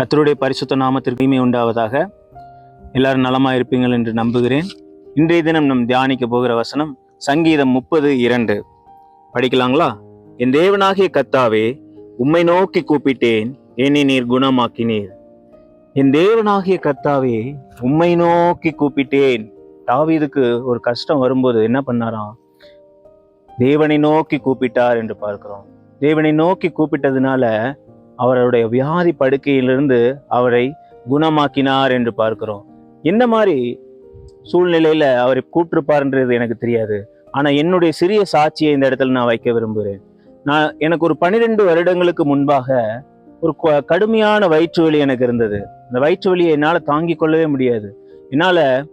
கத்தருடைய பரிசுத்த நாமத்திற்கு உண்டாவதாக. எல்லாரும் நலமாக இருப்பீங்கள் என்று நம்புகிறேன். இன்றைய தினம் நம் தியானிக்க போகிற வசனம் சங்கீதம் முப்பது இரண்டு. படிக்கலாங்களா? என் தேவனாகிய கத்தாவே உம்மை நோக்கி கூப்பிட்டேன் என்னை நீர் குணமாக்கினீர். என் தேவனாகிய கத்தாவே உம்மை நோக்கி கூப்பிட்டேன். தாவீதுக்கு ஒரு கஷ்டம் வரும்போது என்ன பண்ணாராம்? தேவனை நோக்கி கூப்பிட்டார் என்று பார்க்கிறோம். தேவனை நோக்கி கூப்பிட்டதுனால அவருடைய வியாதி படுக்கையிலிருந்து அவரை குணமாக்கினார் என்று பார்க்கிறோம். இந்த மாதிரி சூழ்நிலையில அவரை கூப்பிட்டிருப்பார்ன்றது எனக்கு தெரியாது. ஆனா என்னுடைய சிறிய சாட்சியை இந்த இடத்துல நான் வைக்க விரும்புகிறேன். நான் எனக்கு ஒரு பன்னிரெண்டு வருடங்களுக்கு முன்பாக ஒரு கடுமையான வயிற்று வலி எனக்கு இருந்தது. அந்த வயிற்று வலியை என்னால் தாங்கிக் கொள்ளவே முடியாது. என்னால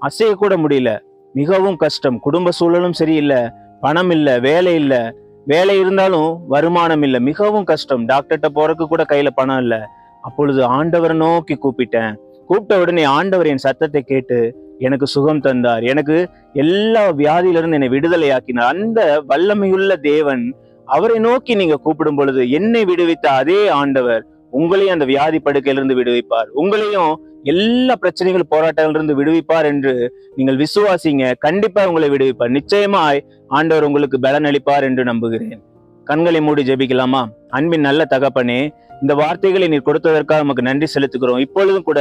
அசையக்கூட முடியல. மிகவும் கஷ்டம். குடும்ப சூழலும் சரியில்லை. பணம் இல்லை. வேலை இல்லை. வேலை இருந்தாலும் வருமானம் இல்லை. மிகவும் கஷ்டம். டாக்டர்கிட்ட போறதுக்கு கூட கையில பணம் இல்லை. அப்பொழுது ஆண்டவரை நோக்கி கூப்பிட்டேன். கூப்பிட்ட உடனே ஆண்டவர் என் சத்தத்தை கேட்டு எனக்கு சுகம் தந்தார். எனக்கு எல்லா வியாதியிலிருந்து என்னை விடுதலையாக்கினார். அந்த வல்லமையுள்ள தேவன் அவரை நோக்கி நீங்க கூப்பிடும் பொழுது என்னை விடுவித்த அதே ஆண்டவர் உங்களையும் அந்த வியாதி படுக்கையிலிருந்து விடுவிப்பார். உங்களையும் எல்லா பிரச்சனைகள் போராட்டங்களிலிருந்து விடுவிப்பார் என்று நீங்கள் விசுவாசிங்க. கண்டிப்பா உங்களை விடுவிப்பார். நிச்சயமாய் ஆண்டவர் உங்களுக்கு பலன் அளிப்பார் என்று நம்புகிறேன். கண்களை மூடி ஜெபிக்கலாமா? அன்பின் நல்ல தகப்பனே இந்த வார்த்தைகளை நீர் கொடுத்ததற்காக நமக்கு நன்றி செலுத்துகிறோம். இப்பொழுதும் கூட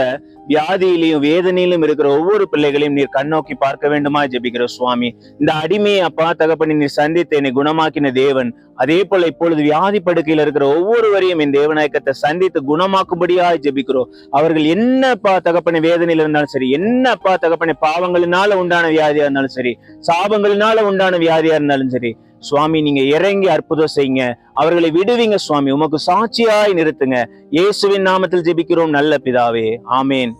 வியாதியிலையும் வேதனையிலும் இருக்கிற ஒவ்வொரு பிள்ளைகளையும் நீர் கண்ணோக்கி பார்க்க வேண்டுமா ஜெபிக்கிறோம் சுவாமி. இந்த அடிமையை அப்பா தகப்பனை நீர் சந்தித்து என்னை குணமாக்கின தேவன். அதே போல இப்பொழுது வியாதி படுக்கையில் இருக்கிற ஒவ்வொருவரையும் என் தேவநாயக்கத்தை சந்தித்து குணமாக்கும்படியாய் ஜெபிக்கிறோம். அவர்கள் என்னப்பா தகப்பனை வேதனையில இருந்தாலும் சரி என்னப்பா தகப்பனை பாவங்களினால உண்டான வியாதியா இருந்தாலும் சரி சாபங்களினால உண்டான வியாதியா இருந்தாலும் சரி சுவாமி நீங்க இறங்கி அற்புதம் செய்யுங்க. அவர்களை விடுவீங்க சுவாமி. உமக்கு சாட்சியாய் நிறுத்துங்க. இயேசுவின் நாமத்தில் ஜெபிக்கிறோம் நல்ல பிதாவே. ஆமேன்.